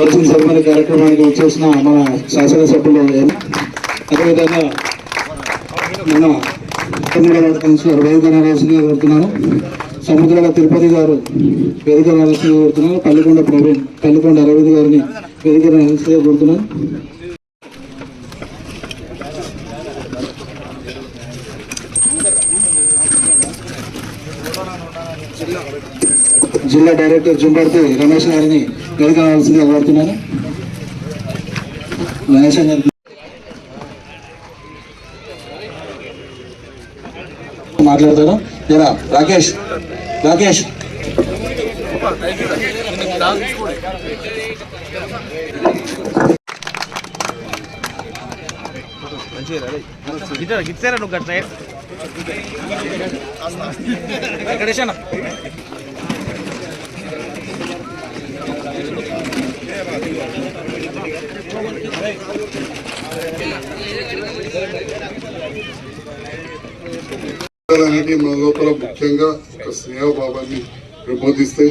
Closing ceremony కార్యక్రమానికి వచ్చేసిన మన శాసనసభ్యులు అదేవిధంగా మన తమిళనాడు కౌన్సిలర్ వేదిక నరసింహ కోరుతున్నాను సముద్రాల తిరుపతి గారు వేదిక నరసింహ కోరుతున్నాను పల్లికొండ ప్రవీణ్ పల్లికొండ అరవింద్ గారిని వేదిక నరసింహ కోరుతున్నాను జిల్లా డైరెక్టర్ జుంబర్తి రమేష్ గారిని నరసింహ కోరుతున్నాను. మాట్లాడతాను. జరా రాకేష్ రాకేష్. గిట్టారా నువ్వు గట్ల వెంకటేశన్న అనేది మన లోపల ముఖ్యంగా ఒక స్నేహభావాన్ని ప్రబోధిస్తే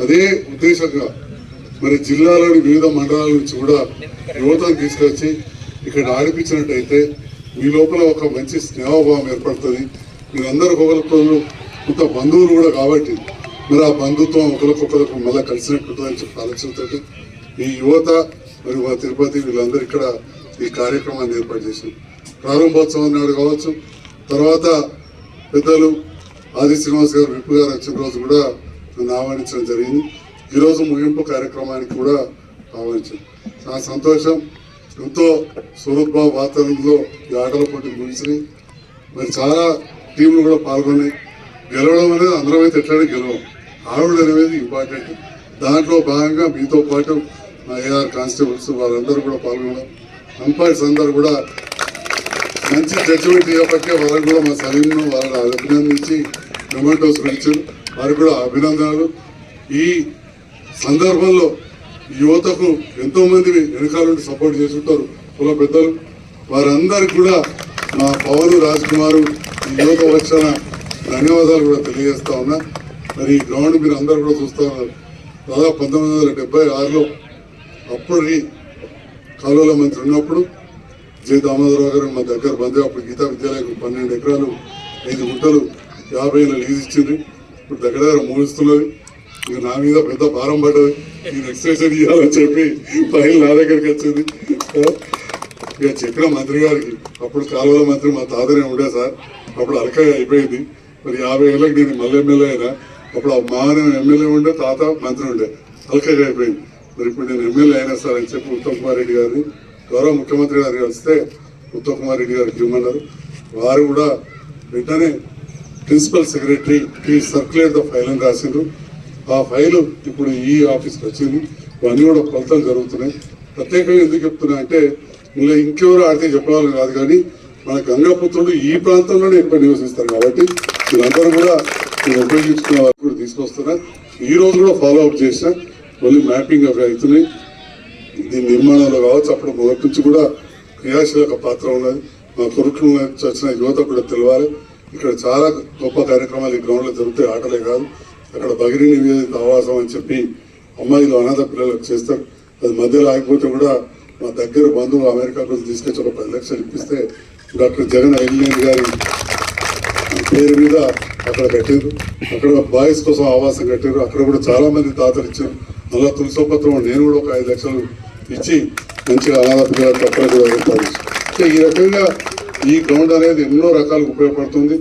అదే ఉద్దేశంగా మరి జిల్లాలోని వివిధ మండలాల నుంచి కూడా యువతను తీసుకొచ్చి ఇక్కడ ఆడిపించినట్టయితే మీ లోపల ఒక మంచి స్నేహభావం ఏర్పడుతుంది. మీరందరూ ఒకరితో కొంత బంధువులు కూడా కాబట్టి మరి ఆ బంధుత్వం ఒకరికొకరికి మళ్ళీ కలిసినట్టుంటుందని చెప్పి ఆలోచనతో ఈ యువత మరి మా తిరుపతి వీళ్ళందరూ ఇక్కడ ఈ కార్యక్రమాన్ని ఏర్పాటు చేసింది ప్రారంభోత్సవం నాడు కావచ్చు తర్వాత పెద్దలు ఆది శ్రీనివాస్ గారు విప్పు గారు వచ్చిన రోజు కూడా నన్ను ఆహ్వానించడం జరిగింది. ఈరోజు ముగింపు కార్యక్రమానికి కూడా ఆహ్వానించాను నా సంతోషం ఎంతో స్వరూప వాతావరణంలో ఈ ఆటల పోటీ ముగిసినాయి. మరి చాలా టీంలు కూడా పాల్గొన్నాయి. గెలవడం అనేది అందరం అయితే ఎట్లనే గెలవం. ఆవిడ అనేది ఇంపార్టెంట్. దాంట్లో భాగంగా మీతో పాటు మా ఏఆర్ కానిస్టేబుల్స్ వాళ్ళందరూ కూడా పాల్గొనడం. అంపైర్స్ అందరూ కూడా మంచి జడ్జిమెంట్ ఇవ్వబట్టే వాళ్ళకు కూడా మా సలీంను వాళ్ళని అభినందించి టొమాటోస్ ఇచ్చారు వారికి కూడా అభినందనలు. ఈ సందర్భంలో యువతకు ఎంతోమంది వెనకాల నుండి సపోర్ట్ చేస్తుంటారు కుల పెద్దలు. వారందరికి కూడా మా పవన్ రాజ్ కుమారు యువత వచ్చిన ధన్యవాదాలు కూడా తెలియజేస్తా ఉన్నా. మరి ఈ గ్రౌండ్ మీరు అందరు కూడా చూస్తా ఉన్నారు. దాదాపు పంతొమ్మిది వందల డెబ్బై ఆరులో అప్పటికి కాలువల మంత్రి ఉన్నప్పుడు జే. దామోదరరావు గారు మా దగ్గర బంధు అప్పుడు గీతా విద్యాలయకు పన్నెండు ఎకరాలు ఐదు గుంటలు యాభై ఏళ్ళు లీజ్ ఇచ్చింది ఇప్పుడు దగ్గర దగ్గర మూడుస్తున్నది ఇక నా మీద పెద్ద భారం పడ్డది. నేను ఎక్స్టెన్షన్ ఇవ్వాలని చెప్పి ఫైల్ నా దగ్గరికి వచ్చింది. ఇక చెప్పిన మంత్రి గారికి అప్పుడు కాలువల మంత్రి మా తాతనే ఉండే సార్. అప్పుడు అలక అయిపోయింది. మరి యాభై ఏళ్ళకి నేను మళ్ళీ ఎమ్మెల్యే అయినా అప్పుడు ఆ మాన ఎమ్మెల్యే ఉండే తాత మంత్రి ఉండే అలకగా అయిపోయింది. మరి ఇప్పుడు నేను ఎమ్మెల్యే అయినా సార్ అని చెప్పి ఉత్తమ్ కుమార్ రెడ్డి గారిని గౌరవ ముఖ్యమంత్రి గారు కలిస్తే ఉత్తమ్ కుమార్ రెడ్డి గారికి ఇవ్వమన్నారు. వారు కూడా వెంటనే ప్రిన్సిపల్ సెక్రటరీ ఈ సర్క్యులేట్ ద ఫైల్ అని రాసిండ్రు. ఆ ఫైలు ఇప్పుడు ఈ ఆఫీస్కి వచ్చింది. ఇవన్నీ కూడా ఫలితాలు జరుగుతున్నాయి. ప్రత్యేకంగా ఎందుకు చెప్తున్నా అంటే ఇలా ఇంకెవరు ఆడితే చెప్పవాలని కాదు కానీ మన గంగాపుత్రుడు ఈ ప్రాంతంలోనే ఎక్కువ నివసిస్తారు కాబట్టి వీళ్ళందరూ కూడా మీరు ఉపయోగించుకునే వారు కూడా తీసుకొస్తున్నారు. ఈ రోజు కూడా ఫాలో అప్ చేసిన మళ్ళీ మ్యాపింగ్ అవి అవుతున్నాయి. దీని నిర్మాణంలో కావచ్చు అప్పుడు మొదటి నుంచి కూడా క్రియాశీలక పాత్ర ఉన్నది. మా కొరుకుల వచ్చిన యువత కూడా తెలవాలి. ఇక్కడ చాలా గొప్ప కార్యక్రమాలు ఈ గ్రౌండ్లో జరుగుతాయి. ఆటలే కాదు. అక్కడ భగిరి నివేదిత ఆవాసం అని చెప్పి అమ్మాయిలు అనాథ పిల్లలకు చేస్తారు. అది మధ్యలో ఆగిపోతే కూడా మా దగ్గర బంధువులు అమెరికా నుంచి తీసుకొచ్చి ఒక పది లక్షలు ఇప్పిస్తే డాక్టర్ జగన్ ఐలియన్ గారి పేరు మీద అక్కడ కట్టారు అక్కడ బాయ్స్ కోసం ఆవాసం కట్టారు. అక్కడ కూడా చాలామంది దాతలు తాతలు ఇచ్చారు. మళ్ళా తులసోపత్రం నేను కూడా ఒక ఐదు లక్షలు ఇచ్చి మంచిగా అనాథ పిల్లలకు అక్కడ కూడా ఏర్పాటు ఈ రకంగా ఈ గ్రౌండ్ అనేది ఎన్నో రకాలుగా ఉపయోగపడుతుంది.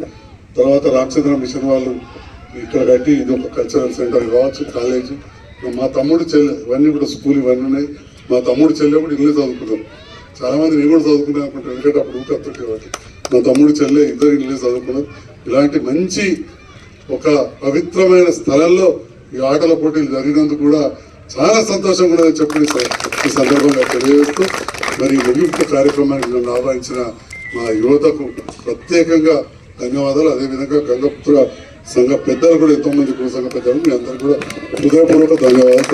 తర్వాత రామచంద్ర మిషన్ వాళ్ళు ఇక్కడ కట్టి ఇది ఒక కల్చరల్ సెంటర్ కావచ్చు కాలేజీ మా తమ్ముడు చెల్లె ఇవన్నీ కూడా స్కూల్ ఇవన్నీ ఉన్నాయి. మా తమ్ముడు చెల్లె కూడా ఇల్లు చదువుకున్నాం చాలామంది నేను కూడా చదువుకున్నాను అనుకుంటాను. ఎందుకంటే అప్పుడు ఊకత్తుంటే కాబట్టి మా తమ్ముడు చెల్లె ఇద్దరు ఇల్లు చదువుకున్నాం ఇలాంటి మంచి ఒక పవిత్రమైన స్థలంలో ఈ ఆటల పోటీలు జరిగినందుకు కూడా చాలా సంతోషంగా చెప్పండి చెప్పి ఈ సందర్భంగా తెలియజేస్తూ మరి ముగింపు కార్యక్రమానికి నన్ను ఆహ్వానించిన మా యువతకు ప్రత్యేకంగా ధన్యవాదాలు. అదేవిధంగా గంగపుత్ర సంఘ పెద్దలు కూడా ఎంతో మంది సంఘ పెద్దలు మీ అందరికీ కూడా హృదయపూర్వక ధన్యవాదాలు.